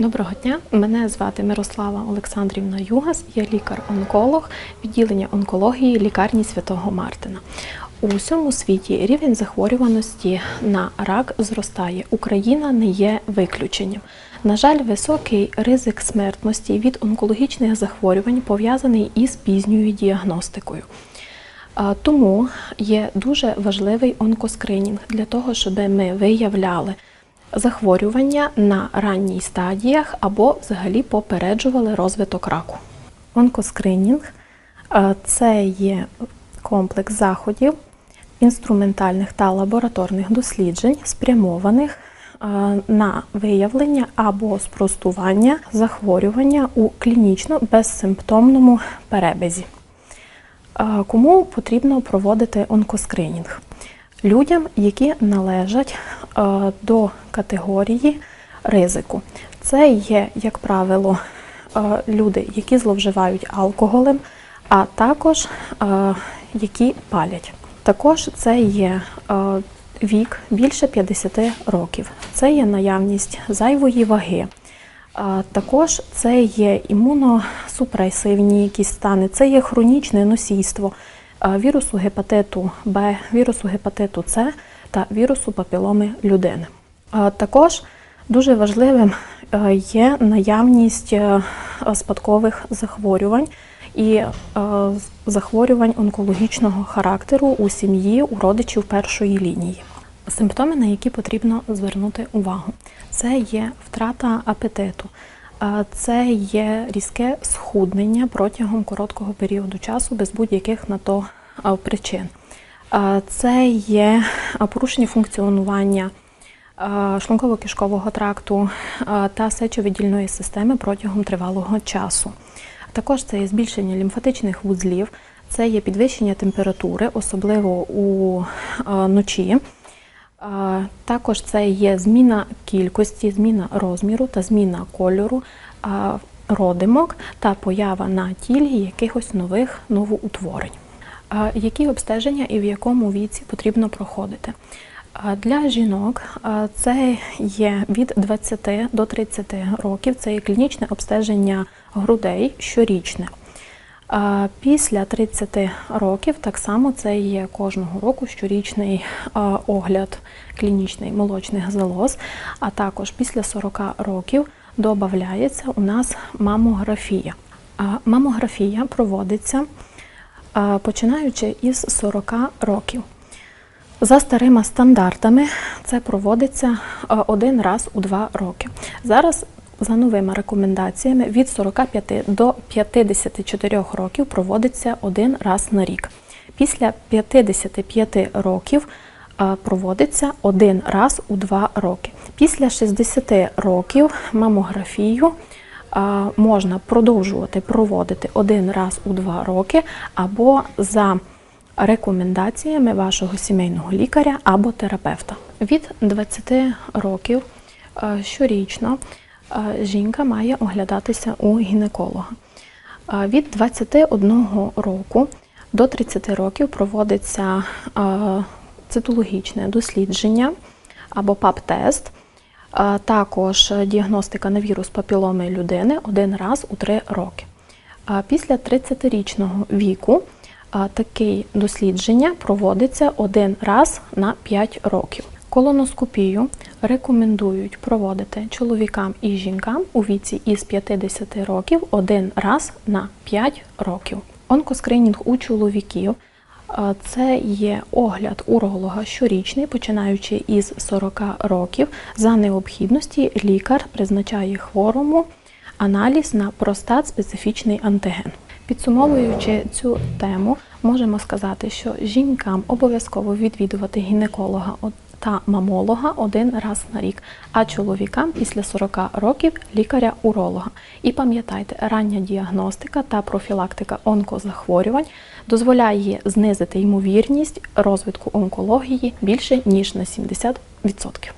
Доброго дня, мене звати Мирослава Олександрівна Югас, я лікар-онколог відділення онкології лікарні Святого Мартина. У всьому світі рівень захворюваності на рак зростає. Україна не є виключенням. На жаль, високий ризик смертності від онкологічних захворювань пов'язаний із пізньою діагностикою. Тому є дуже важливий онкоскринінг для того, щоб ми виявляли захворювання на ранній стадіях або взагалі попереджували розвиток раку. Онкоскринінг це є комплекс заходів, інструментальних та лабораторних досліджень, спрямованих на виявлення або спростування захворювання у клінічно безсимптомному перебезі. Кому потрібно проводити онкоскринінг? Людям, які належать е, до категорії ризику. Це є, як правило, е, люди, які зловживають алкоголем, а також е, які палять. Також це є вік більше 50 років. Це є наявність зайвої ваги. Також це є імуносупресивні якісь стани, це є хронічне носійство вірусу гепатиту Б, вірусу гепатиту С та вірусу папіломи людини. Також дуже важливим е, є наявність е, спадкових захворювань і е, захворювань онкологічного характеру у сім'ї у родичів першої лінії. Симптоми, на які потрібно звернути увагу, це є втрата апетиту, це є різке схуднення протягом короткого періоду часу без будь-яких на то причин. Це є порушення функціонування шлунково-кишкового тракту та сечовидільної системи протягом тривалого часу. Також це є збільшення лімфатичних вузлів, це є підвищення температури, особливо у ночі. Також це є зміна кількості, зміна розміру та зміна кольору родимок та поява на тілі якихось нових новоутворень. Які обстеження і в якому віці потрібно проходити? Для жінок це є від 20 до 30 років, це є клінічне обстеження грудей щорічне. Після 30 років так само це є кожного року щорічний огляд клінічний молочних залоз, а також після 40 років додається у нас мамографія. Мамографія проводиться починаючи із 40 років. За старими стандартами це проводиться один раз у два роки. Зараз за новими рекомендаціями від 45 до 54 років проводиться один раз на рік. Після 55 років проводиться один раз у два роки. Після 60 років мамографію можна продовжувати проводити один раз у два роки або за рекомендаціями вашого сімейного лікаря або терапевта. Від 20 років щорічно жінка має оглядатися у гінеколога. Від 21 року до 30 років проводиться цитологічне дослідження або ПАП-тест, також діагностика на вірус папіломи людини один раз у 3 роки. Після 30-річного віку таке дослідження проводиться один раз на 5 років. Колоноскопію рекомендують проводити чоловікам і жінкам у віці із 50 років один раз на 5 років. Онкоскринінг у чоловіків це є огляд уролога щорічний, починаючи із 40 років. За необхідності лікар призначає хворому аналіз на простат специфічний антиген. Підсумовуючи цю тему, можемо сказати, що жінкам обов'язково відвідувати гінеколога та мамолога один раз на рік, а чоловікам після 40 років лікаря-уролога. І пам'ятайте, рання діагностика та профілактика онкозахворювань дозволяє знизити ймовірність розвитку онкології більше ніж на 70%.